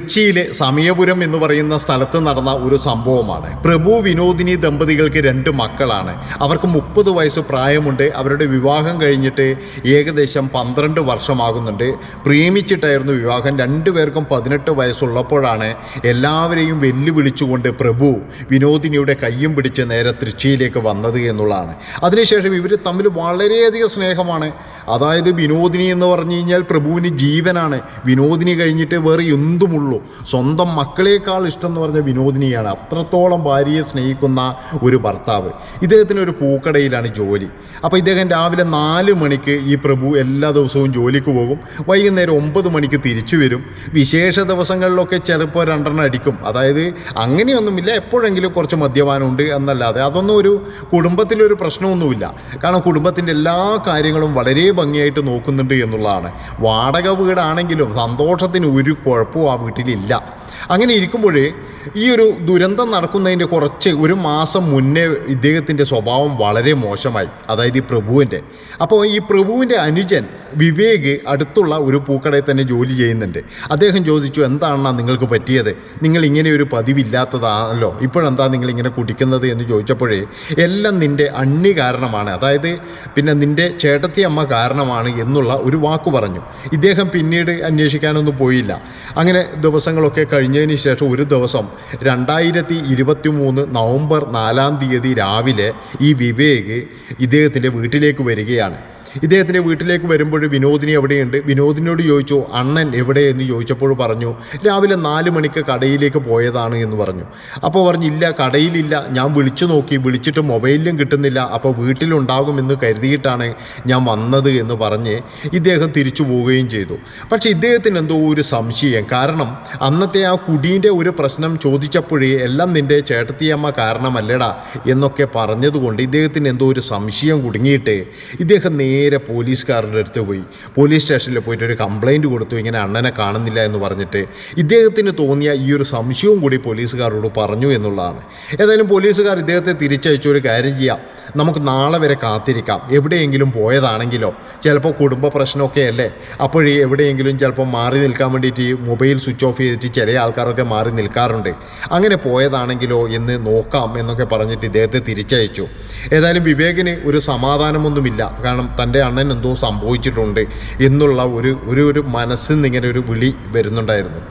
കൊച്ചിയിലെ സമയപുരം എന്ന് പറയുന്ന സ്ഥലത്ത് നടന്ന ഒരു സംഭവമാണ്. പ്രഭു വിനോദിനി ദമ്പതികൾക്ക് രണ്ട് മക്കളാണ്. അവർക്ക് മുപ്പത് വയസ്സ് പ്രായമുണ്ട്. അവരുടെ വിവാഹം കഴിഞ്ഞിട്ട് ഏകദേശം പന്ത്രണ്ട് വർഷമാകുന്നുണ്ട്. പ്രേമിച്ചിട്ടായിരുന്നു വിവാഹം. രണ്ടു പേർക്കും പതിനെട്ട് വയസ്സുള്ളപ്പോഴാണ് എല്ലാവരെയും വെല്ലുവിളിച്ചുകൊണ്ട് പ്രഭു വിനോദിനിയുടെ കയ്യും പിടിച്ച് നേരെ തൃച്ചിയിലേക്ക് വന്നത് എന്നുള്ളതാണ്. അതിനുശേഷം ഇവർ തമ്മിൽ വളരെയധികം സ്നേഹമാണ്. അതായത് വിനോദിനി എന്ന് പറഞ്ഞു കഴിഞ്ഞാൽ പ്രഭുവിന് ജീവനാണ്. വിനോദിനി കഴിഞ്ഞിട്ട് വേറെ എന്തുമുള്ളൂ സ്വന്തം മക്കളേക്കാൾ ഇഷ്ടം എന്ന് പറഞ്ഞ വിനോദിനിയാണ് അത്രത്തോളം ഭാര്യയെ സ്നേഹിക്കുന്ന ഒരു ഭർത്താവ്. ഇദ്ദേഹത്തിന് ഒരു പൂക്കടയിലാണ് ജോലി. അപ്പോൾ ഇദ്ദേഹം രാവിലെ നാല് മണിക്ക് ഈ പ്രഭു എല്ലാ ദിവസവും ജോലിക്ക് പോകും. വൈകുന്നേരം ഒമ്പത് മണിക്ക് തിരിച്ചു വരും. വിശേഷ ദിവസങ്ങളിലൊക്കെ ചിലപ്പോൾ രണ്ടെണ്ണം അടിക്കും. അതായത് അങ്ങനെയൊന്നുമില്ല. എപ്പോഴെങ്കിലും കുറച്ച് മദ്യപാനമുണ്ട് എന്നല്ലാതെ അതൊന്നും ഒരു കുടുംബത്തിലൊരു പ്രശ്നമൊന്നുമില്ല. കാരണം കുടുംബത്തിന്റെ എല്ലാ കാര്യങ്ങളും വളരെ ഭംഗിയായിട്ട് നോക്കുന്നുണ്ട് എന്നുള്ളതാണ്. വാടക വീടാണെങ്കിലും സന്തോഷത്തിന് ഒരു കുഴപ്പവും ആ വീട്ടിലില്ല അങ്ങനെ ഇരിക്കുമ്പോൾ ഈ ഒരു ദുരന്തം നടക്കുന്നതിന്റെ കുറച്ച് ഒരു മാസം മുന്നേ ഇദ്ദേഹത്തിന്റെ സ്വഭാവം വളരെ മോശമായി. അതായത് ഈ പ്രഭുവിന്റെ. അപ്പോൾ ഈ പ്രഭുവിന്റെ അനുജൻ വിവേക് അടുത്തുള്ള ഒരു പൂക്കടയിൽ തന്നെ ജോലി ചെയ്യുന്നുണ്ട്. അദ്ദേഹം ചോദിച്ചു എന്താണ് നിങ്ങൾക്ക് പറ്റിയത്? നിങ്ങൾ ഇങ്ങനെ ഒരു പതിവില്ലാത്തതാണല്ലോ. ഇപ്പോഴെന്താ നിങ്ങൾ ഇങ്ങനെ കുടിക്കുന്നത്? എന്ന് ചോദിച്ചപ്പോഴേ എല്ലാം നിന്റെ അണ്ണി കാരണമാണ്. അതായത് പിന്നെ നിന്റെ ചേട്ടത്തിയമ്മ കാരണമാണ് എന്നുള്ള ഒരു വാക്ക് പറഞ്ഞു. ഇദ്ദേഹം പിന്നീട് അന്വേഷിക്കാനൊന്നും പോയില്ല. അങ്ങനെ ദിവസങ്ങളൊക്കെ കഴിഞ്ഞതിന് ശേഷം ഒരു ദിവസം രണ്ടായിരത്തി ഇരുപത്തി മൂന്ന് നവംബർ നാലാം തീയതി രാവിലെ ഈ വിവേക് ഇദ്ദേഹത്തിന്റെ വീട്ടിലേക്ക് വരികയാണ്. ഇദ്ദേഹത്തിന്റെ വീട്ടിലേക്ക് വരുമ്പോൾ വിനോദിനി എവിടെയുണ്ട്? വിനോദിനോട് ചോദിച്ചു അണ്ണൻ എവിടെയെന്ന് ചോദിച്ചപ്പോൾ പറഞ്ഞു രാവിലെ നാല് മണിക്ക് കടയിലേക്ക് പോയതാണ് എന്ന് പറഞ്ഞു. അപ്പോൾ പറഞ്ഞു ഇല്ല കടയിലില്ല. ഞാൻ വിളിച്ചു നോക്കി. വിളിച്ചിട്ട് മൊബൈലിലും കിട്ടുന്നില്ല. അപ്പോൾ വീട്ടിലുണ്ടാകുമെന്ന് കരുതിയിട്ടാണ് ഞാൻ വന്നത് എന്ന് പറഞ്ഞ് ഇദ്ദേഹം തിരിച്ചു പോവുകയും ചെയ്തു. പക്ഷേ ഇദ്ദേഹത്തിന് എന്തോ ഒരു സംശയം. കാരണം അന്നത്തെ ആ കുടീന്റെ ഒരു പ്രശ്നം ചോദിച്ചപ്പോഴേ എല്ലാം നിന്റെ ചേട്ടത്തിയമ്മ കാരണമല്ലടാ എന്നൊക്കെ പറഞ്ഞതുകൊണ്ട് ഇദ്ദേഹത്തിന് എന്തോ ഒരു സംശയം കുടുങ്ങിയിട്ട് ഇദ്ദേഹം നേരെ പോലീസുകാരുടെ അടുത്ത് പോയി. പോലീസ് സ്റ്റേഷനിൽ പോയിട്ട് ഒരു കംപ്ലൈന്റ് കൊടുത്തു. ഇങ്ങനെ അണ്ണനെ കാണുന്നില്ല എന്ന് പറഞ്ഞിട്ട് ഇദ്ദേഹത്തിന് തോന്നിയ ഈ ഒരു സംശയവും കൂടി പോലീസുകാരോട് പറഞ്ഞു എന്നുള്ളതാണ്. ഏതായാലും പോലീസുകാർ ഇദ്ദേഹത്തെ തിരിച്ചയച്ചു ഒരു കാര്യം ചെയ്യാം. നമുക്ക് നാളെ വരെ കാത്തിരിക്കാം. എവിടെയെങ്കിലും പോയതാണെങ്കിലോ ചിലപ്പോൾ കുടുംബ പ്രശ്നമൊക്കെ അല്ലേ? അപ്പോഴേ എവിടെയെങ്കിലും ചിലപ്പോൾ മാറി നിൽക്കാൻ വേണ്ടിയിട്ട് മൊബൈൽ സ്വിച്ച് ഓഫ് ചെയ്തിട്ട് ചില ആൾക്കാരൊക്കെ മാറി നിൽക്കാറുണ്ട്. അങ്ങനെ പോയതാണെങ്കിലോ എന്ന് നോക്കാം എന്നൊക്കെ പറഞ്ഞിട്ട് ഇദ്ദേഹത്തെ തിരിച്ചയച്ചു. ഏതായാലും വിവേകിന് ഒരു സമാധാനമൊന്നുമില്ല. കാരണം തന്റെ അണ്ണൻ എന്തോ സംഭവിച്ചിട്ടുണ്ട് എന്നുള്ള ഒരു ഒരു ഒരു മനസ്സിൽ നിന്ന് ഇങ്ങനെ ഒരു വിളി വരുന്നുണ്ടായിരുന്നു.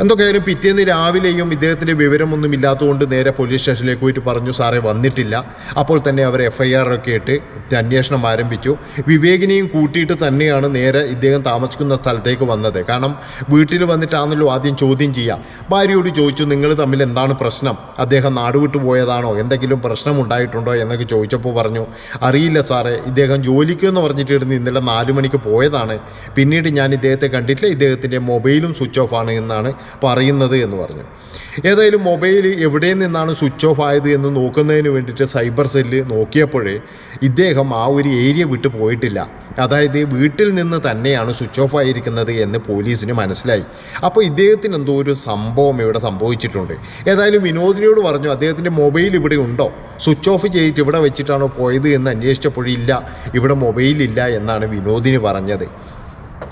എന്തൊക്കെയായാലും പിറ്റേന്ന് രാവിലെയും ഇദ്ദേഹത്തിന്റെ വിവരമൊന്നും ഇല്ലാത്തതുകൊണ്ട് നേരെ പോലീസ് സ്റ്റേഷനിലേക്ക് പോയിട്ട് പറഞ്ഞു സാറേ വന്നിട്ടില്ല. അപ്പോൾ തന്നെ അവർ എഫ് ഐ ആർ ഒക്കെ ഇട്ട് അന്വേഷണം ആരംഭിച്ചു. വിവേകിനെയും കൂട്ടിയിട്ട് തന്നെയാണ് നേരെ ഇദ്ദേഹം താമസിക്കുന്ന സ്ഥലത്തേക്ക് വന്നത്. കാരണം വീട്ടിൽ വന്നിട്ടാണല്ലോ ആദ്യം ചോദ്യം ചെയ്യാം ഭാര്യയോട് ചോദിച്ചു നിങ്ങൾ തമ്മിൽ എന്താണ് പ്രശ്നം? അദ്ദേഹം നാടുവിട്ട് പോയതാണോ? എന്തെങ്കിലും പ്രശ്നം ഉണ്ടായിട്ടുണ്ടോ? എന്നൊക്കെ ചോദിച്ചപ്പോൾ പറഞ്ഞു അറിയില്ല സാറേ ഇദ്ദേഹം ജോലിക്ക് എന്ന് പറഞ്ഞിട്ട് ഇരുന്ന് ഇന്നലെ നാല് മണിക്ക് പോയതാണ്. പിന്നീട് ഞാൻ ഇദ്ദേഹത്തെ കണ്ടിട്ടില്ല. ഇദ്ദേഹത്തിന്റെ മൊബൈലും സ്വിച്ച് ഓഫ് ആണ് എന്നാണ് പറയുന്നത് എന്ന് പറഞ്ഞു. ഏതായാലും മൊബൈൽ എവിടെ നിന്നാണ് സ്വിച്ച് ഓഫ് ആയത് എന്ന് നോക്കുന്നതിന് വേണ്ടിയിട്ട് സൈബർ സെല്ല് നോക്കിയപ്പോഴേ ഇദ്ദേഹം ആ ഒരു ഏരിയ വിട്ടു പോയിട്ടില്ല. അതായത് വീട്ടിൽ നിന്ന് തന്നെയാണ് സ്വിച്ച് ഓഫ് ആയിരിക്കുന്നത് എന്ന് പോലീസിന് മനസ്സിലായി. അപ്പോൾ ഇദ്ദേഹത്തിന് എന്തോ ഒരു സംഭവം ഇവിടെ സംഭവിച്ചിട്ടുണ്ട്. ഏതായാലും വിനോദിനിയോട് പറഞ്ഞു അദ്ദേഹത്തിന്റെ മൊബൈൽ ഇവിടെ ഉണ്ടോ? സ്വിച്ച് ഓഫ് ചെയ്തിട്ട് ഇവിടെ വെച്ചിട്ടാണോ പോയത്? എന്ന് അന്വേഷിച്ചപ്പോഴില്ല ഇവിടെ മൊബൈലില്ല എന്നാണ് വിനോദിനി പറഞ്ഞത്.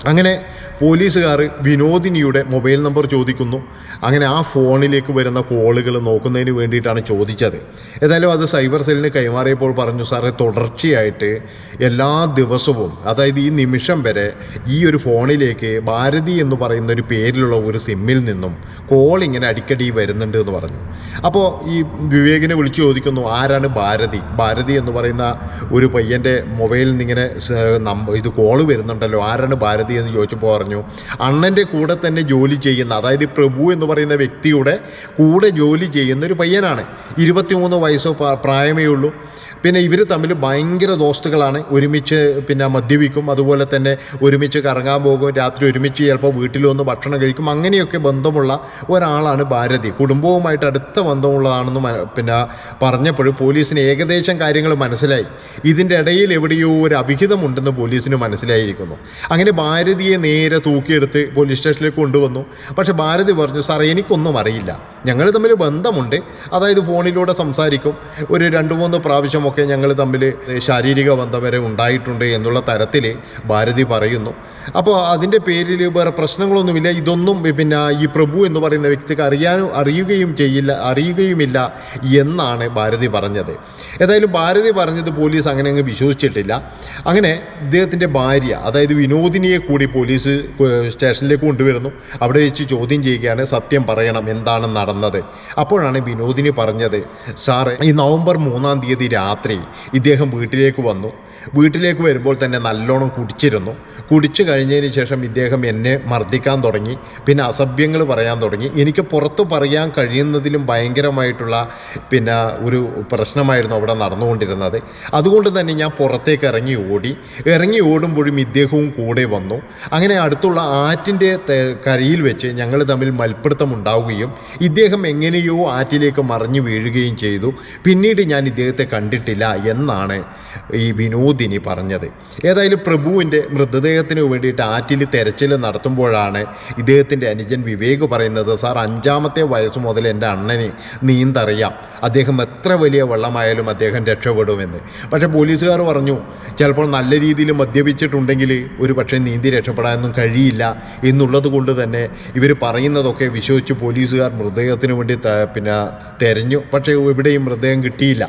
അങ്ങനെ പോലീസുകാർ വിനോദിനിയുടെ മൊബൈൽ നമ്പർ ചോദിക്കുന്നു. അങ്ങനെ ആ ഫോണിലേക്ക് വരുന്ന കോളുകൾ നോക്കുന്നതിന് വേണ്ടിയിട്ടാണ് ചോദിച്ചത്. ഏതായാലും അത് സൈബർ സെല്ലിന് കൈമാറിയപ്പോൾ പറഞ്ഞു സാറേ തുടർച്ചയായിട്ട് എല്ലാ ദിവസവും അതായത് ഈ നിമിഷം വരെ ഈ ഒരു ഫോണിലേക്ക് ഭാരതി എന്ന് പറയുന്ന ഒരു പേരിലുള്ള ഒരു സിമ്മിൽ നിന്നും കോൾ ഇങ്ങനെ അടിക്കടി വരുന്നുണ്ട് എന്ന് പറഞ്ഞു. അപ്പോൾ ഈ വിവേകിനെ വിളിച്ചു ചോദിക്കുന്നു ആരാണ് ഭാരതി? ഭാരതി എന്ന് പറയുന്ന ഒരു പയ്യന്റെ മൊബൈലിൽ നിന്ന് ഇങ്ങനെ ഇത് കോൾ വരുന്നുണ്ടല്ലോ ആരാണ് ഭാരതി? എന്ന് ചോദിച്ചപ്പോൾ പറഞ്ഞു അണ്ണന്റെ കൂടെ തന്നെ ജോലി ചെയ്യുന്ന അതായത് പ്രഭു എന്ന് പറയുന്ന വ്യക്തിയുടെ കൂടെ ജോലി ചെയ്യുന്ന ഒരു പയ്യനാണ്. ഇരുപത്തിമൂന്ന് വയസ്സോ പ്രായമേ ഉള്ളൂ. പിന്നെ ഇവർ തമ്മിൽ ഭയങ്കര ദോസ്തുകളാണ്. ഒരുമിച്ച് പിന്നെ മദ്യപിക്കും അതുപോലെ തന്നെ ഒരുമിച്ച് കറങ്ങാൻ പോകും രാത്രി ഒരുമിച്ച് ചിലപ്പോൾ വീട്ടിൽ വന്ന് ഭക്ഷണം കഴിക്കും. അങ്ങനെയൊക്കെ ബന്ധമുള്ള ഒരാളാണ് ഭാരതി. കുടുംബവുമായിട്ട് അടുത്ത ബന്ധമുള്ളതാണെന്ന് പിന്നെ പറഞ്ഞപ്പോൾ പോലീസിന് ഏകദേശം കാര്യങ്ങൾ മനസ്സിലായി. ഇതിന്റെ ഇടയിൽ എവിടെയോ ഒരു അവിഹിതമുണ്ടെന്ന് പോലീസിന് മനസ്സിലായിരിക്കുന്നു. അങ്ങനെ ഭാരതിയെ നേരെ തൂക്കിയെടുത്ത് പോലീസ് സ്റ്റേഷനിലേക്ക് കൊണ്ടുവന്നു. പക്ഷേ ഭാരതി പറഞ്ഞു സാർ എനിക്കൊന്നും അറിയില്ല. ഞങ്ങൾ തമ്മിൽ ബന്ധമുണ്ട്. അതായത് ഫോണിലൂടെ സംസാരിക്കും. ഒരു രണ്ട് മൂന്ന് പ്രാവശ്യം ശേഷമൊക്കെ ഞങ്ങൾ തമ്മിൽ ശാരീരിക ബന്ധം വരെ ഉണ്ടായിട്ടുണ്ട് എന്നുള്ള തരത്തിൽ ഭാരതി പറയുന്നു. അപ്പോൾ അതിന്റെ പേരിൽ വേറെ പ്രശ്നങ്ങളൊന്നുമില്ല. ഇതൊന്നും പിന്നെ ഈ പ്രഭു എന്ന് പറയുന്ന വ്യക്തിക്ക് അറിയാനും അറിയുകയും ചെയ്യില്ല അറിയുകയുമില്ല എന്നാണ് ഭാരതി പറഞ്ഞത്. ഏതായാലും ഭാരതി പറഞ്ഞത് പോലീസ് അങ്ങനെ അങ്ങ് വിശ്വസിച്ചിട്ടില്ല. അങ്ങനെ ഇദ്ദേഹത്തിന്റെ ഭാര്യ അതായത് വിനോദിനിയെ കൂടി പോലീസ് സ്റ്റേഷനിലേക്ക് കൊണ്ടുവരുന്നു. അവിടെ വെച്ച് ചോദ്യം ചെയ്യുകയാണ് സത്യം പറയണം എന്താണ് നടന്നത്. അപ്പോഴാണ് വിനോദിനി പറഞ്ഞത് സാറ് ഈ നവംബർ മൂന്നാം തീയതി രാത്രി ഇദ്ദേഹം വീട്ടിലേക്ക് വന്നു. വീട്ടിലേക്ക് വരുമ്പോൾ തന്നെ നല്ലോണം കുടിച്ചിരുന്നു. കുടിച്ചു കഴിഞ്ഞതിന് ശേഷം ഇദ്ദേഹം എന്നെ മർദ്ദിക്കാൻ തുടങ്ങി. പിന്നെ അസഭ്യങ്ങൾ പറയാൻ തുടങ്ങി. എനിക്ക് പുറത്ത് പറയാൻ കഴിയുന്നതിലും ഭയങ്കരമായിട്ടുള്ള പിന്നെ ഒരു പ്രശ്നമായിരുന്നു അവിടെ നടന്നുകൊണ്ടിരുന്നത്. അതുകൊണ്ട് തന്നെ ഞാൻ പുറത്തേക്ക് ഇറങ്ങി ഓടി. ഇറങ്ങി ഓടുമ്പോഴും ഇദ്ദേഹവും കൂടെ വന്നു. അങ്ങനെ അടുത്തുള്ള ആറ്റിന്റെ കരയിൽ വെച്ച് ഞങ്ങൾ തമ്മിൽ മൽപ്പിടുത്തം ഉണ്ടാവുകയും ഇദ്ദേഹം എങ്ങനെയോ ആറ്റിലേക്ക് മറിഞ്ഞു വീഴുകയും ചെയ്തു. പിന്നീട് ഞാൻ ഇദ്ദേഹത്തെ കണ്ടിട്ടില്ല എന്നാണ് ഈ വിനോദിനി പറഞ്ഞത്. ഏതായാലും പ്രഭുവിന്റെ മൃതദേഹത്തിന് വേണ്ടിയിട്ട് ആറ്റിൽ തെരച്ചിൽ നടത്തുമ്പോഴാണ് ഇദ്ദേഹത്തിന്റെ അനുജൻ വിവേക് പറയുന്നത് സാർ അഞ്ചാമത്തെ വയസ്സ് മുതൽ എന്റെ അണ്ണന് നീന്തറിയാം. അദ്ദേഹം എത്ര വലിയ വെള്ളമായാലും അദ്ദേഹം രക്ഷപ്പെടുമെന്ന്. പക്ഷേ പോലീസുകാർ പറഞ്ഞു ചിലപ്പോൾ നല്ല രീതിയിൽ മദ്യപിച്ചിട്ടുണ്ടെങ്കിൽ ഒരു പക്ഷേ നീന്തി രക്ഷപ്പെടാനൊന്നും കഴിയില്ല എന്നുള്ളത് കൊണ്ട് തന്നെ ഇവർ പറയുന്നതൊക്കെ വിശ്വസിച്ച് പോലീസുകാർ മൃതദേഹത്തിന് വേണ്ടി പിന്നെ തെരഞ്ഞു. പക്ഷേ എവിടെയും മൃതദേഹം കിട്ടിയില്ല.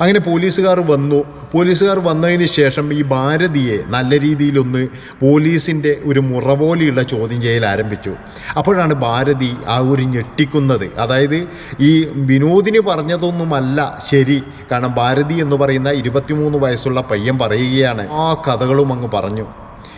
അങ്ങനെ പോലീസുകാർ വന്നു. പോലീസുകാർ വന്നതിന് ശേഷം ഈ ഭാരതിയെ നല്ല രീതിയിലൊന്ന് പോലീസിന്റെ ഒരു മുറ പോലെയുള്ള ചോദ്യം ചെയ്യൽ ആരംഭിച്ചു. അപ്പോഴാണ് ഭാരതി ആ ഒരു ഞെട്ടിക്കുന്നത്. അതായത് ഈ വിനോദിന് പറഞ്ഞതൊന്നുമല്ല ശരി കാരണം ഭാരതി എന്ന് പറയുന്ന ഇരുപത്തിമൂന്ന് വയസ്സുള്ള പയ്യൻ പറയുകയാണ് ആ കഥകളും അങ്ങ് പറഞ്ഞു.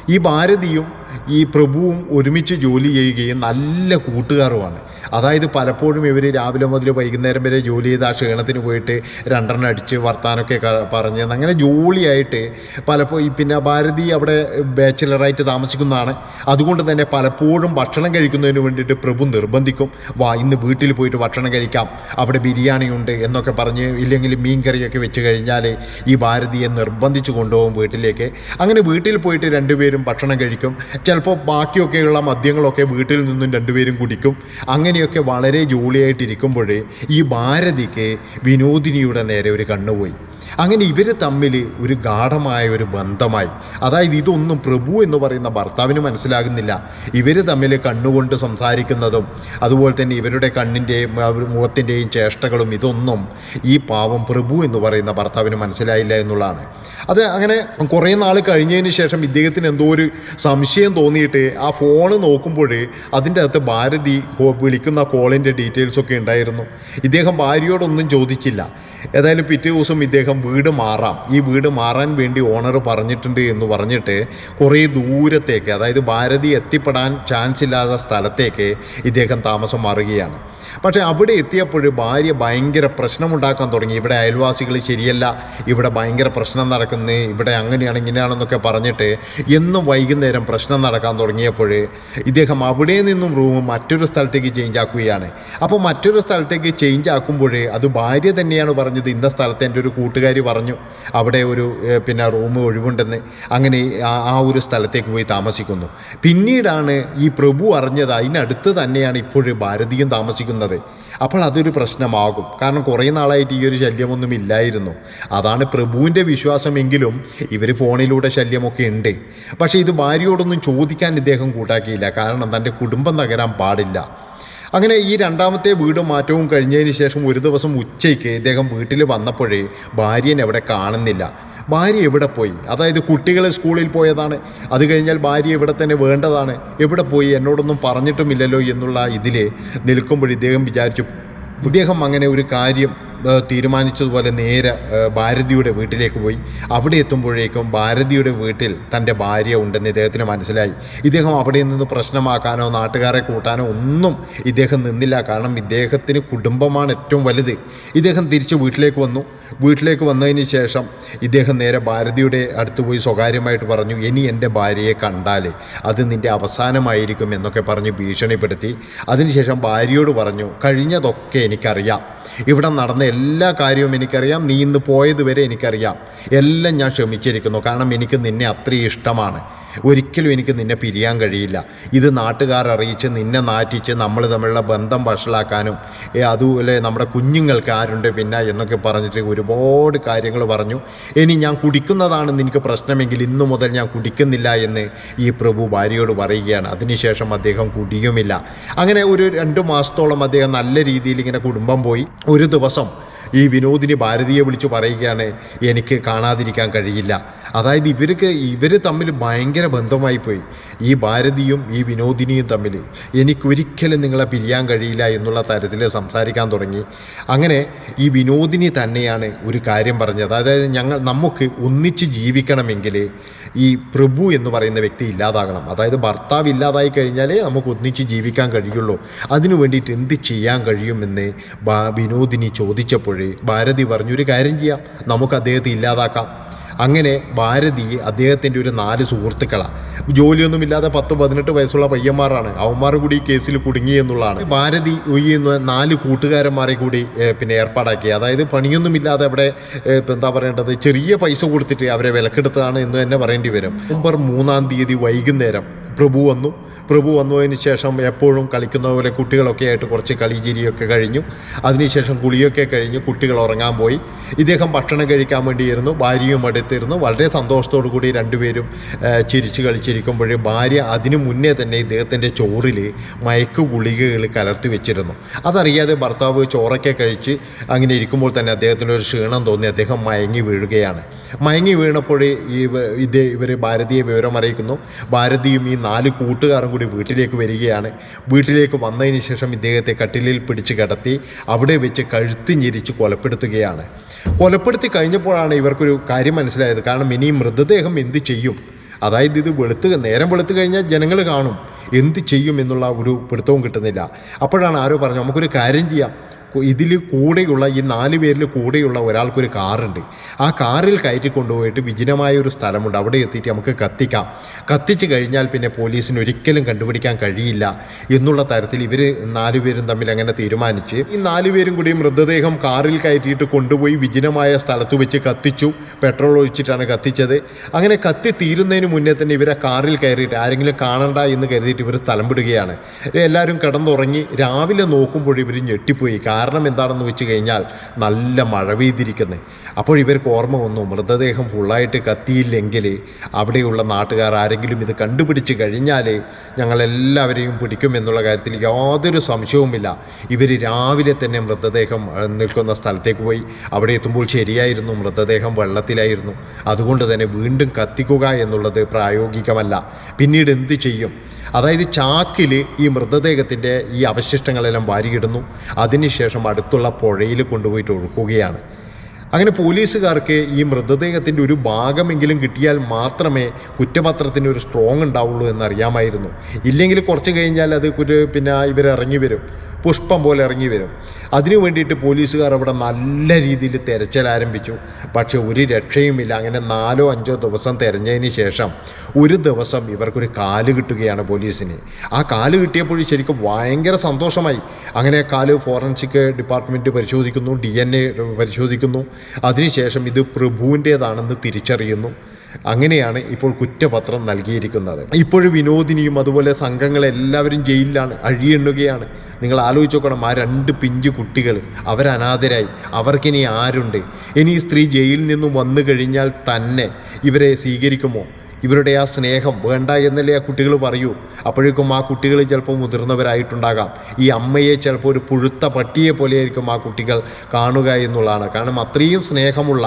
ഈ ഭാരതിയും ഈ പ്രഭുവും ഒരുമിച്ച് ജോലി ചെയ്യുകയും നല്ല കൂട്ടുകാരുമാണ്. അതായത് പലപ്പോഴും ഇവർ രാവിലെ മുതൽ വൈകുന്നേരം വരെ ജോലി ചെയ്ത് ആ ക്ഷീണത്തിന് പോയിട്ട് രണ്ടെണ്ണം അടിച്ച് വർത്താനൊക്കെ പറഞ്ഞ് അങ്ങനെ ജോലിയായിട്ട് പലപ്പോഴും പിന്നെ ഭാരതി അവിടെ ബാച്ചിലറായിട്ട് താമസിക്കുന്നതാണ്. അതുകൊണ്ട് തന്നെ പലപ്പോഴും ഭക്ഷണം കഴിക്കുന്നതിന് വേണ്ടിയിട്ട് പ്രഭു നിർബന്ധിക്കും. വാ ഇന്ന് വീട്ടിൽ പോയിട്ട് ഭക്ഷണം കഴിക്കാം. അവിടെ ബിരിയാണി ഉണ്ട് എന്നൊക്കെ പറഞ്ഞ് ഇല്ലെങ്കിൽ മീൻ കറിയൊക്കെ വെച്ച് കഴിഞ്ഞാൽ ഈ ഭാരതിയെ നിർബന്ധിച്ച് കൊണ്ടുപോകും വീട്ടിലേക്ക്. അങ്ങനെ വീട്ടിൽ പോയിട്ട് രണ്ടുപേരും ഭക്ഷണം കഴിക്കും. ചിലപ്പോൾ ബാക്കിയൊക്കെയുള്ള മദ്യങ്ങളൊക്കെ വീട്ടിൽ നിന്നും രണ്ടുപേരും കുടിക്കും. അങ്ങനെയൊക്കെ വളരെ ജോളിയായിട്ടിരിക്കുമ്പോഴേ ഈ ഭാരതിക്ക് വിനോദിനിയുടെ നേരെ ഒരു കണ്ണുപോയി. അങ്ങനെ ഇവർ തമ്മിൽ ഒരു ഗാഠമായ ഒരു ബന്ധമായി. അതായത് ഇതൊന്നും പ്രഭു എന്ന് പറയുന്ന ഭർത്താവിന് മനസ്സിലാകുന്നില്ല. ഇവർ തമ്മിൽ കണ്ണുകൊണ്ട് സംസാരിക്കുന്നതും അതുപോലെ തന്നെ ഇവരുടെ കണ്ണിന്റെയും മുഖത്തിന്റെയും ചേഷ്ടകളും ഇതൊന്നും ഈ പാവം പ്രഭു എന്ന് പറയുന്ന ഭർത്താവിന് മനസ്സിലായില്ല എന്നുള്ളതാണ്. അത് അങ്ങനെ കുറേ നാൾ കഴിഞ്ഞതിന് ശേഷം ഇദ്ദേഹത്തിന് എന്തോ ഒരു സംശയം തോന്നിയിട്ട് ആ ഫോണ് നോക്കുമ്പോൾ അതിന്റെ അകത്ത് ഭാരതി വിളിക്കുന്ന കോളിന്റെ ഡീറ്റെയിൽസൊക്കെ ഉണ്ടായിരുന്നു. ഇദ്ദേഹം ഭാര്യയോടൊന്നും ചോദിച്ചില്ല. ഏതായാലും പിറ്റേ ദിവസം ഇദ്ദേഹം വീട് മാറാം. ഈ വീട് മാറാൻ വേണ്ടി ഓണർ പറഞ്ഞിട്ടുണ്ട് എന്ന് പറഞ്ഞിട്ട് കുറേ ദൂരത്തേക്ക് അതായത് ഭാരതി എത്തിപ്പെടാൻ ചാൻസ് ഇല്ലാത്ത സ്ഥലത്തേക്ക് ഇദ്ദേഹം താമസം മാറുകയാണ്. പക്ഷേ അവിടെ എത്തിയപ്പോൾ ഭാര്യ ഭയങ്കര പ്രശ്നമുണ്ടാക്കാൻ തുടങ്ങി. ഇവിടെ അയൽവാസികൾ ശരിയല്ല ഇവിടെ ഭയങ്കര പ്രശ്നം നടക്കുന്നു ഇവിടെ അങ്ങനെയാണ് ഇങ്ങനെയാണെന്നൊക്കെ പറഞ്ഞിട്ട് എന്നും വൈകുന്നേരം പ്രശ്നം നടക്കാൻ തുടങ്ങിയപ്പോൾ ഇദ്ദേഹം അവിടെ നിന്നും റൂം മറ്റൊരു സ്ഥലത്തേക്ക് ചേഞ്ച് ആക്കുകയാണ്. അപ്പോൾ മറ്റൊരു സ്ഥലത്തേക്ക് ചേഞ്ച് ആക്കുമ്പോൾ അത് ഭാര്യ തന്നെയാണ് പറഞ്ഞത് ഇന്ന സ്ഥലത്ത് എന്റെ ഒരു കൂട്ടുകാരി പറഞ്ഞു അവിടെ ഒരു പിന്നെ റൂം ഒഴിവുണ്ടെന്ന്. അങ്ങനെ ആ ഒരു സ്ഥലത്തേക്ക് പോയി താമസിക്കുന്നു. പിന്നീടാണ് ഈ പ്രഭു അറിഞ്ഞത് അതിനടുത്ത് തന്നെയാണ് ഇപ്പോഴും ഭാരതീയം താമസിക്കുന്നത്. അപ്പോൾ അതൊരു പ്രശ്നമാകും. കാരണം കുറേ നാളായിട്ട് ഈ ഒരു ശല്യമൊന്നും ഇല്ലായിരുന്നു. അതാണ് പ്രഭുവിന്റെ വിശ്വാസമെങ്കിലും ഇവർ ഫോണിലൂടെ ശല്യമൊക്കെ ഉണ്ട്. പക്ഷേ ഇത് ഭാര്യയോടൊന്നും ചോദിക്കാൻ ഇദ്ദേഹം കൂട്ടാക്കിയില്ല. കാരണം തന്റെ കുടുംബം തകരാൻ പാടില്ല. അങ്ങനെ ഈ രണ്ടാമത്തെ വീട് മാറ്റവും കഴിഞ്ഞതിന് ശേഷം ഒരു ദിവസം ഉച്ചയ്ക്ക് ഇദ്ദേഹം വീട്ടിൽ വന്നപ്പോഴേ ഭാര്യനെ അവിടെ കാണുന്നില്ല. ഭാര്യ എവിടെ പോയി? അതായത് കുട്ടികൾ സ്കൂളിൽ പോയതാണ്. അത് കഴിഞ്ഞാൽ ഭാര്യ ഇവിടെ തന്നെ വേണ്ടതാണ്. എവിടെ പോയി? എന്നോടൊന്നും പറഞ്ഞിട്ടുമില്ലല്ലോ എന്നുള്ള ഇതിൽ നിൽക്കുമ്പോൾ ഇദ്ദേഹം വിചാരിച്ചു ഇദ്ദേഹം അങ്ങനെ ഒരു കാര്യം തീരുമാനിച്ചതുപോലെ നേരെ ഭാരതിയുടെ വീട്ടിലേക്ക് പോയി. അവിടെ എത്തുമ്പോഴേക്കും ഭാരതിയുടെ വീട്ടിൽ തന്റെ ഭാര്യ ഉണ്ടെന്ന് ഇദ്ദേഹത്തിന് മനസ്സിലായി. ഇദ്ദേഹം അവിടെ നിന്ന് പ്രശ്നമാക്കാനോ നാട്ടുകാരെ കൂട്ടാനോ ഒന്നും ഇദ്ദേഹം നിന്നില്ല. കാരണം ഇദ്ദേഹത്തിന് കുടുംബമാണ് ഏറ്റവും വലുത്. ഇദ്ദേഹം തിരിച്ച് വീട്ടിലേക്ക് വന്നു. വീട്ടിലേക്ക് വന്നതിന് ശേഷം ഇദ്ദേഹം നേരെ ഭാരതിയുടെ അടുത്ത് പോയി സ്വകാര്യമായിട്ട് പറഞ്ഞു ഇനി എന്റെ ഭാര്യയെ കണ്ടാൽ അത് നിന്റെ അവസാനമായിരിക്കും എന്നൊക്കെ പറഞ്ഞ് ഭീഷണിപ്പെടുത്തി. അതിനുശേഷം ഭാര്യയോട് പറഞ്ഞു കഴിഞ്ഞതൊക്കെ എനിക്കറിയാം. ഇവിടെ നടന്ന എല്ലാ കാര്യവും എനിക്കറിയാം. നീ ഇന്ന് പോയതുവരെ എനിക്കറിയാം. എല്ലാം ഞാൻ ക്ഷമിച്ചിരിക്കുന്നു. കാരണം എനിക്ക് നിന്നെ അത്രയും ഇഷ്ടമാണ്. ഒരിക്കലും എനിക്ക് നിന്നെ പിരിയാൻ കഴിയില്ല. ഇത് നാട്ടുകാർ അറിയിച്ച് നിന്നെ നാറ്റിച്ച് നമ്മൾ തമ്മിലുള്ള ബന്ധം വഷളാക്കാനും അതുപോലെ നമ്മുടെ കുഞ്ഞുങ്ങൾക്ക് ആരുണ്ട് പിന്നെ എന്നൊക്കെ പറഞ്ഞിട്ട് ഒരുപാട് കാര്യങ്ങൾ പറഞ്ഞു. ഇനി ഞാൻ കുടിക്കുന്നതാണ് നിനക്ക് പ്രശ്നമെങ്കിൽ ഇന്നു മുതൽ ഞാൻ കുടിക്കുന്നില്ല എന്ന് ഈ പ്രഭു ഭാര്യയോട് പറയുകയാണ്. അതിനുശേഷം അദ്ദേഹം കുടിയുമില്ല. അങ്ങനെ ഒരു രണ്ട് മാസത്തോളം അദ്ദേഹം നല്ല രീതിയിൽ ഇങ്ങനെ കുടുംബം പോയി. ഒരു ദിവസം ഈ വിനോദിനി ഭാരതിയെ വിളിച്ചു പറയുകയാണ് എനിക്ക് കാണാതിരിക്കാൻ കഴിയില്ല. അതായത് ഇവർക്ക് ഇവർ തമ്മിൽ ഭയങ്കര ബന്ധമായി പോയി. ഈ ഭാരതിയും ഈ വിനോദിനിയും തമ്മിൽ. എനിക്കൊരിക്കലും നിങ്ങളെ പിരിയാൻ കഴിയില്ല എന്നുള്ള തരത്തിൽ സംസാരിക്കാൻ തുടങ്ങി. അങ്ങനെ ഈ വിനോദിനി തന്നെയാണ് ഒരു കാര്യം പറഞ്ഞത്. അതായത് ഞങ്ങൾ നമുക്ക് ഒന്നിച്ച് ജീവിക്കണമെങ്കിൽ ഈ പ്രഭു എന്ന് പറയുന്ന വ്യക്തി ഇല്ലാതാകണം. അതായത് ഭർത്താവ് ഇല്ലാതായി കഴിഞ്ഞാലേ നമുക്ക് ഒന്നിച്ച് ജീവിക്കാൻ കഴിയുള്ളൂ. അതിനു വേണ്ടിയിട്ട് എന്ത് ചെയ്യാൻ കഴിയുമെന്ന് വിനോദിനി ചോദിച്ചപ്പോൾ ഭാരതി പറഞ്ഞു ഒരു കാര്യം ചെയ്യാം. നമുക്ക് അദ്ദേഹത്തെ ഇല്ലാതാക്കാം. അങ്ങനെ ഭാരതി അദ്ദേഹത്തിന്റെ ഒരു നാല് സുഹൃത്തുക്കളാണ് ജോലിയൊന്നുമില്ലാതെ പത്ത് പതിനെട്ട് വയസ്സുള്ള പയ്യന്മാരാണ്. അവന്മാർ കൂടി ഈ കേസിൽ കുടുങ്ങി എന്നുള്ളതാണ്. ഭാരതി ഈ നാല് കൂട്ടുകാരന്മാരെ കൂടി പിന്നെ ഏർപ്പാടാക്കി. അതായത് പണിയൊന്നുമില്ലാതെ അവിടെ എന്താ പറയേണ്ടത്? ചെറിയ പൈസ കൊടുത്തിട്ട് അവരെ വിലക്കെടുത്തതാണ് എന്ന് തന്നെ പറയേണ്ടി വരും. നവംബർ മൂന്നാം തീയതി വൈകുന്നേരം പ്രഭു വന്നു. പ്രഭു വന്നതിന് ശേഷം എപ്പോഴും കളിക്കുന്ന പോലെ കുട്ടികളൊക്കെ ആയിട്ട് കുറച്ച് കളിചിരിയൊക്കെ കഴിഞ്ഞു. അതിനുശേഷം കുളിയൊക്കെ കഴിഞ്ഞ് കുട്ടികൾ ഉറങ്ങാൻ പോയി. ഇദ്ദേഹം ഭക്ഷണം കഴിക്കാൻ വേണ്ടിയിരുന്നു ഭാര്യയും അടുത്തിരുന്നു. വളരെ സന്തോഷത്തോടു കൂടി രണ്ടുപേരും ചിരിച്ചു കളിച്ചിരിക്കുമ്പോൾ ഭാര്യ അതിനു മുന്നേ തന്നെ ഇദ്ദേഹത്തിന്റെ ചോറിൽ മയക്ക് ഗുളികകൾ കലർത്തി വെച്ചിരുന്നു. അതറിയാതെ ഭർത്താവ് ചോറൊക്കെ കഴിച്ച് അങ്ങനെ ഇരിക്കുമ്പോൾ തന്നെ അദ്ദേഹത്തിന് ഒരു ക്ഷീണം തോന്നി. അദ്ദേഹം മയങ്ങി വീഴുകയാണ്. മയങ്ങി വീണപ്പോഴേ ഈ ഇത് ഇവർ ഭാരതിയെ വിവരം അറിയിക്കുന്നു ഭാരതിയും ഈ നാല് കൂട്ടുകാരും കൂടി വീട്ടിലേക്ക് വരികയാണ്. വീട്ടിലേക്ക് വന്നതിന് ശേഷം ഇദ്ദേഹത്തെ കട്ടിലിൽ പിടിച്ച് കിടത്തി അവിടെ വെച്ച് കഴുത്ത് ഞെരിച്ച് കൊലപ്പെടുത്തുകയാണ്. കൊലപ്പെടുത്തി കഴിഞ്ഞപ്പോഴാണ് ഇവർക്കൊരു കാര്യം മനസ്സിലായത്. കാരണം ഇനി മൃതദേഹം എന്ത് ചെയ്യും? അതായത് ഇത് വെളുത്ത് നേരം വെളുത്ത് കഴിഞ്ഞാൽ ജനങ്ങൾ കാണും. എന്ത് ചെയ്യും എന്നുള്ള ഒരു പിടുത്തവും കിട്ടുന്നില്ല. അപ്പോഴാണ് ആരോ പറഞ്ഞു നമുക്കൊരു കാര്യം ചെയ്യാം. ഇതിൽ കൂടെയുള്ള ഈ നാല് പേരിൽ കൂടെയുള്ള ഒരാൾക്കൊരു കാറുണ്ട്. ആ കാറിൽ കയറ്റി കൊണ്ടുപോയിട്ട് വിജനമായ ഒരു സ്ഥലമുണ്ട്. അവിടെ എത്തിയിട്ട് നമുക്ക് കത്തിക്കാം. കത്തിച്ച് കഴിഞ്ഞാൽ പിന്നെ പോലീസിന് ഒരിക്കലും കണ്ടുപിടിക്കാൻ കഴിയില്ല എന്നുള്ള തരത്തിൽ ഇവർ നാലുപേരും തമ്മിൽ അങ്ങനെ തീരുമാനിച്ച് ഈ നാലുപേരും കൂടി മൃതദേഹം കാറിൽ കയറ്റിയിട്ട് കൊണ്ടുപോയി വിജനമായ സ്ഥലത്ത് വെച്ച് കത്തിച്ചു. പെട്രോൾ ഒഴിച്ചിട്ടാണ് കത്തിച്ചത്. അങ്ങനെ കത്തി തീരുന്നതിന് മുന്നേ തന്നെ ഇവരെ കാറിൽ കയറിയിട്ട് ആരെങ്കിലും കാണണ്ട എന്ന് കരുതിയിട്ട് ഇവർ സ്ഥലം വിടുകയാണ്. എല്ലാവരും കിടന്നുറങ്ങി. രാവിലെ നോക്കുമ്പോൾ ഇവർ ഞെട്ടിപ്പോയി. കാരണം എന്താണെന്ന് വെച്ച് കഴിഞ്ഞാൽ നല്ല മഴ പെയ്തിരിക്കുന്നത് അപ്പോൾ ഇവർക്ക് ഓർമ്മ വന്നു മൃതദേഹം ഫുള്ളായിട്ട് കത്തിയില്ലെങ്കിൽ അവിടെയുള്ള നാട്ടുകാർ ആരെങ്കിലും ഇത് കണ്ടുപിടിച്ച് കഴിഞ്ഞാൽ ഞങ്ങളെല്ലാവരെയും പിടിക്കും എന്നുള്ള കാര്യത്തിൽ യാതൊരു സംശയവുമില്ല. ഇവർ രാവിലെ തന്നെ മൃതദേഹം നിൽക്കുന്ന സ്ഥലത്തേക്ക് പോയി. അവിടെ എത്തുമ്പോൾ ശരിയായിരുന്നു മൃതദേഹം വെള്ളത്തിലായിരുന്നു. അതുകൊണ്ട് തന്നെ വീണ്ടും കത്തിക്കുക എന്നുള്ളത് പ്രായോഗികമല്ല. പിന്നീട് എന്ത് ചെയ്യും? അതായത് ചാക്കിൽ ഈ മൃതദേഹത്തിന്റെ ഈ അവശിഷ്ടങ്ങളെല്ലാം വാരിയിടുന്നു. അതിനുശേഷം അടുത്തുള്ള പുഴയിൽ കൊണ്ടുപോയിട്ട് ഒഴുക്കുകയാണ്. അങ്ങനെ പോലീസുകാർക്ക് ഈ മൃതദേഹത്തിന്റെ ഒരു ഭാഗമെങ്കിലും കിട്ടിയാൽ മാത്രമേ കുറ്റപത്രത്തിന് ഒരു സ്ട്രോങ് ഉണ്ടാവുള്ളൂ എന്നറിയാമായിരുന്നു. ഇല്ലെങ്കിൽ കുറച്ച് കഴിഞ്ഞാൽ അത് ഒരു പിന്നെ ഇവരിറങ്ങി വരും. പുഷ്പം പോലെ ഇറങ്ങി വരും. അതിനു വേണ്ടിയിട്ട് പോലീസുകാർ അവിടെ നല്ല രീതിയിൽ തിരച്ചിൽ ആരംഭിച്ചു. പക്ഷെ ഒരു രക്ഷയുമില്ല. അങ്ങനെ നാലോ അഞ്ചോ ദിവസം തിരഞ്ഞതിന് ശേഷം ഒരു ദിവസം ഇവർക്കൊരു കാൽ കിട്ടുകയാണ് പോലീസിന്. ആ കാൽ കിട്ടിയപ്പോൾ ശരിക്കും ഭയങ്കര സന്തോഷമായി. അങ്ങനെ കാൽ ഫോറൻസിക് ഡിപ്പാർട്ട്മെന്റ് പരിശോധിക്കുന്നു ഡി പരിശോധിക്കുന്നു. അതിനുശേഷം ഇത് പ്രഭുവിന്റേതാണെന്ന് തിരിച്ചറിയുന്നു. അങ്ങനെയാണ് ഇപ്പോൾ കുറ്റപത്രം നൽകിയിരിക്കുന്നത്. ഇപ്പോഴും വിനോദിനിയും അതുപോലെ സംഘങ്ങളെല്ലാവരും ജയിലിലാണ് അഴിയെണ്ണുകയാണ്. നിങ്ങൾ ആലോചിച്ച് നോക്കണം ആ രണ്ട് പിഞ്ചു കുട്ടികൾ അവരനാഥരായി. അവർക്കിനി ആരുണ്ട്? ഇനി ഈ സ്ത്രീ ജയിലിൽ നിന്നും വന്നു കഴിഞ്ഞാൽ തന്നെ ഇവരെ സ്വീകരിക്കുമോ? ഇവരുടെ ആ സ്നേഹം വേണ്ട എന്നല്ലേ ആ കുട്ടികൾ പറയൂ. അപ്പോഴേക്കും ആ കുട്ടികൾ ചിലപ്പോൾ മുതിർന്നവരായിട്ടുണ്ടാകാം. ഈ അമ്മയെ ചിലപ്പോൾ ഒരു പുഴുത്ത പട്ടിയെ പോലെയായിരിക്കും ആ കുട്ടികൾ കാണുക എന്നുള്ളതാണ്. കാരണം അത്രയും സ്നേഹമുള്ള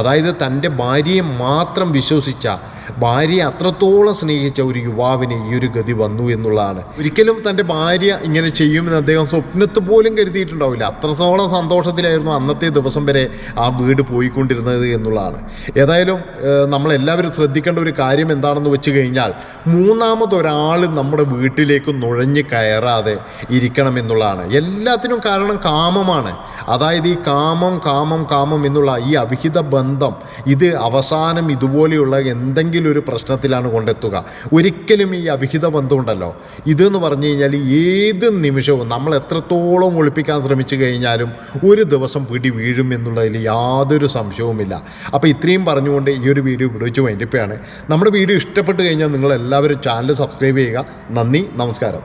അതായത് തന്റെ ഭാര്യയെ മാത്രം വിശ്വസിച്ച ഭാര്യയെ അത്രത്തോളം സ്നേഹിച്ച ഒരു യുവാവിന് ഈ ഒരു ഗതി വന്നു എന്നുള്ളതാണ്. ഒരിക്കലും തന്റെ ഭാര്യ ഇങ്ങനെ ചെയ്യുമെന്ന് അദ്ദേഹം സ്വപ്നത്ത് പോലും കരുതിയിട്ടുണ്ടാവില്ല. അത്രത്തോളം സന്തോഷത്തിലായിരുന്നു അന്നത്തെ ദിവസം വരെ ആ വീട് പോയിക്കൊണ്ടിരുന്നത് എന്നുള്ളതാണ്. ഏതായാലും നമ്മളെല്ലാവരും ശ്രദ്ധിക്കേണ്ട ഒരു കാര്യം എന്താണെന്ന് വെച്ച് കഴിഞ്ഞാൽ മൂന്നാമതൊരാൾ നമ്മുടെ വീട്ടിലേക്ക് നുഴഞ്ഞ് കയറാതെ ഇരിക്കണം എന്നുള്ളതാണ്. എല്ലാത്തിനും കാരണം കാമമാണ്. അതായത് ഈ കാമം കാമം കാമം എന്നുള്ള ഈ അവിഹിത ബന്ധം ഇത് അവസാനം ഇതുപോലെയുള്ള എന്തെങ്കിലും ഒരു പ്രശ്നത്തിലാണ് കൊണ്ടെത്തുക. ഒരിക്കലും ഈ അവിഹിത ബന്ധം ഉണ്ടല്ലോ. ഇതെന്ന് പറഞ്ഞു കഴിഞ്ഞാൽ ഏത് നിമിഷവും നമ്മൾ എത്രത്തോളം ഒളിപ്പിക്കാൻ ശ്രമിച്ചു കഴിഞ്ഞാലും ഒരു ദിവസം പിടി വീഴും എന്നുള്ളതിൽ യാതൊരു സംശയവുമില്ല. അപ്പോൾ ഇത്രയും പറഞ്ഞുകൊണ്ട് ഈ ഒരു വീഡിയോ ഇവിടെ വേണ്ടിപ്പോയാണ് നമ്മൾ നമ്മുടെ വീഡിയോ ഇഷ്ടപ്പെട്ട് കഴിഞ്ഞാൽ നിങ്ങൾ എല്ലാവരും ചാനൽ സബ്സ്ക്രൈബ് ചെയ്യുക. നന്ദി നമസ്കാരം.